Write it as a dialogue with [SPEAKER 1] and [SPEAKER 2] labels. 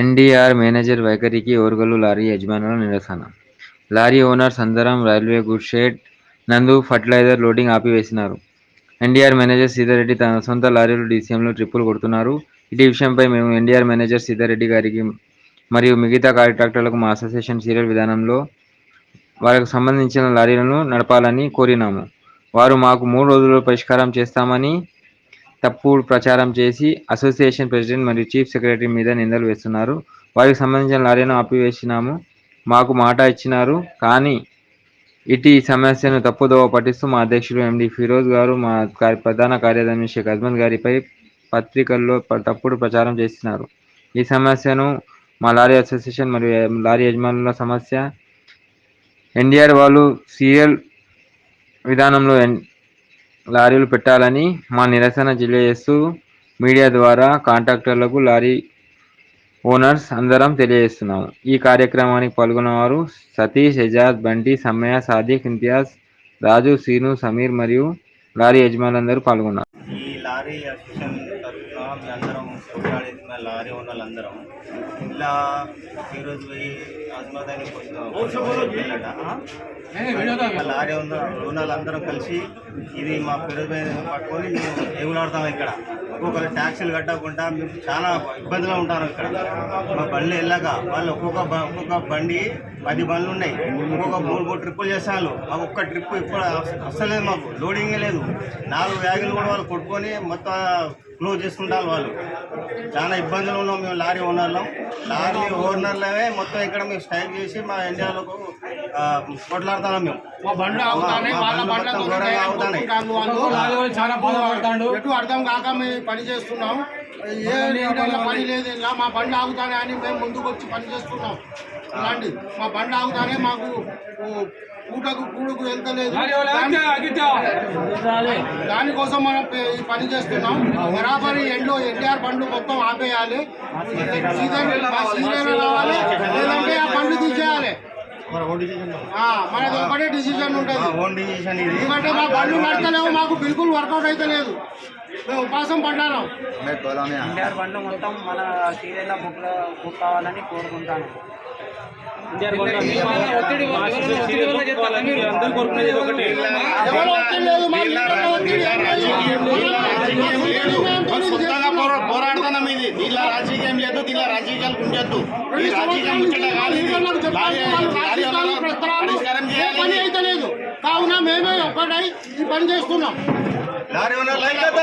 [SPEAKER 1] NDR manager వైఖరికి ఓర్గలు lorry యజమానుల నిరసన. లారీ ఓనర్స్ అందరం రైల్వే గుడ్ షెడ్ నందు ఫర్టిలైజర్ లోడింగ్ ఆపివేసినారు. ఎన్డీఆర్ మేనేజర్ సీతారెడ్డి తన సొంత లారీలు డీసీఎంలో ట్రిప్పులు కొడుతున్నారు. ఇటీ విషయంపై మేము ఎన్డీఆర్ మేనేజర్ సీతారెడ్డి గారికి మరియు మిగతా కాంట్రాక్టర్లకు మా అసోసియేషన్ సీరియల్ విధానంలో వారికి సంబంధించిన లారీలను నడపాలని కోరినాము. వారు మాకు మూడు రోజుల్లో పరిష్కారం చేస్తామని తప్పుడు ప్రచారం చేసి అసోసియేషన్ ప్రెసిడెంట్ మరియు చీఫ్ సెక్రటరీ మీద నిందలు వేస్తున్నారు. వారికి సంబంధించిన లారీను ఆపివేసినాము. మాకు మాట ఇచ్చినారు. కానీ ఇటీ సమస్యను తప్పుదోవ పట్టిస్తూ మా అధ్యక్షుడు ఎండి ఫిరోజ్ గారు మా కార్య- ప్రధాన కార్యదర్శి షేక్ అజ్మద్ గారిపై పత్రికల్లో తప్పుడు ప్రచారం చేస్తున్నారు. ఈ సమస్యను మా లారీ అసోసియేషన్ మరియు లారీ యజమానుల సమస్య ఎన్డీఆర్ వాళ్ళు సీరియల్ విధానంలో ఎన్- లారీలు పెట్టాలని మా నిరసన తెలియజేస్తూ మీడియా ద్వారా కాంట్రాక్టర్లకు లారీ ఓనర్స్ అందరం తెలియజేస్తున్నాము. ఈ కార్యక్రమానికి పాల్గొన్నవారు సతీష్ ఎజాజ్ బంటి సమ్మయ్య సాదిక్ ఇంతియాజ్ రాజు సీను సమీర్ మరియు లారీ యజమానులందరూ పాల్గొన్నారు.
[SPEAKER 2] లారీ అసోసియేషన్ తరఫున మేమందరం కొట్లాడేది మా లారీ ఓనర్లందరం. ఇలా ఈరోజు పోయి అజ్మద్ అని వెళ్ళట. మా లారీ ఓనర్ ఓనర్లందరం కలిసి ఇది మా ఫిరోజ్ పట్టుకొని మేము ఎగులాడతాం ఇక్కడ. ఒక్కొక్కరు ట్యాక్సీలు కట్టకుండా మేము చాలా ఇబ్బందిగా ఉంటారు ఇక్కడ. మా బండ్లు వెళ్ళాక వాళ్ళు ఒక్కొక్క ఒక్కొక్క బండి పది బండ్లు ఉన్నాయి. ఒక్కొక్క మూడు మూడు ట్రిప్పులు చేస్తారు మాకు ఒక్క ట్రిప్ ఇప్పుడు అసలేదు అస్సలేదు మాకు. లోడింగే లేదు. నాలుగు వ్యాగులు కూడా వాళ్ళు కొట్టుకొని మొత్తం క్లోజ్ చేసుకుంటారు వాళ్ళు. చాలా ఇబ్బందులు ఉన్నాం మేము లారీ ఓనర్లం. లారీ ఓనర్లమే మొత్తం ఇక్కడ మేము స్టైల్ చేసి మా ఇండియాలో కొట్లాడుతున్నాం మేము.
[SPEAKER 3] మా బండ్లు ఆగుతానే
[SPEAKER 2] మా
[SPEAKER 3] వాళ్ళ
[SPEAKER 2] బండ్లు
[SPEAKER 3] బాధపడతాడు ఎటు అర్థం కాక మేము పని చేస్తున్నాం. ఏ పని లేదు ఇలా మా బండ్లు ఆగుతానే అని మేము ముందుకు వచ్చి పని చేస్తున్నాం. అలాంటి మా బండ్లు ఆగుతానే మాకు పూటకు కూడుకు వెళ్తలేదు. దాని- దానికోసం మనం ఈ పని చేస్తున్నాం. బరాబరి ఎండ్లో ఎన్టీఆర్ బండ్లు మొత్తం ఆపేయాలి. సీజన్ రావాలి. లేదంటే ఆ బండ్లు తీసేయాలి.
[SPEAKER 2] మన ఓన్ డిసిషన్
[SPEAKER 3] ఆ, మనది ఒకటే ఉంటుంది.
[SPEAKER 2] డిసిషన్ ఇది.
[SPEAKER 3] ఎందుకంటే మా బండ్లు నడతలేవు మాకు బిల్కుల్ వర్కౌట్ అయితే లేదు. మేము ఉపాసం పడ్డాను
[SPEAKER 4] ఎన్టీఆర్ బండ్లు మొత్తం మన సీరియల్లో బుక్ బుక్ కావాలని కోరుకుంటాను.
[SPEAKER 3] ఎవరు ఒత్తిడి లేదు మా లీడర్ల ఒత్తిడి ఏం లేదు.
[SPEAKER 5] మనం సొంతంగా పోరా- పోరాడుతున్నాం ఇది దీనిలో రాజకీయం లేదు దీనిలో రాజకీయాలు ఉంచొద్దు ఈ రాజకీయం ముచ్చట కాదు. ఇది.
[SPEAKER 3] లీడర్లకు చెప్పాలి,
[SPEAKER 5] లారీ-
[SPEAKER 3] వాళ్ళు
[SPEAKER 5] లారీ
[SPEAKER 3] రాజకీయాలు
[SPEAKER 5] వాళ్ళ
[SPEAKER 3] ప్రస్తావనలు
[SPEAKER 5] పరిష్కారం
[SPEAKER 3] ఏ
[SPEAKER 5] చేయాలి.
[SPEAKER 3] పని
[SPEAKER 5] ఇది.
[SPEAKER 3] అయితే లేదు. కావున మేమే ఒక్కటై ఈ పని చేస్తున్నాం.
[SPEAKER 2] లారీ లైకత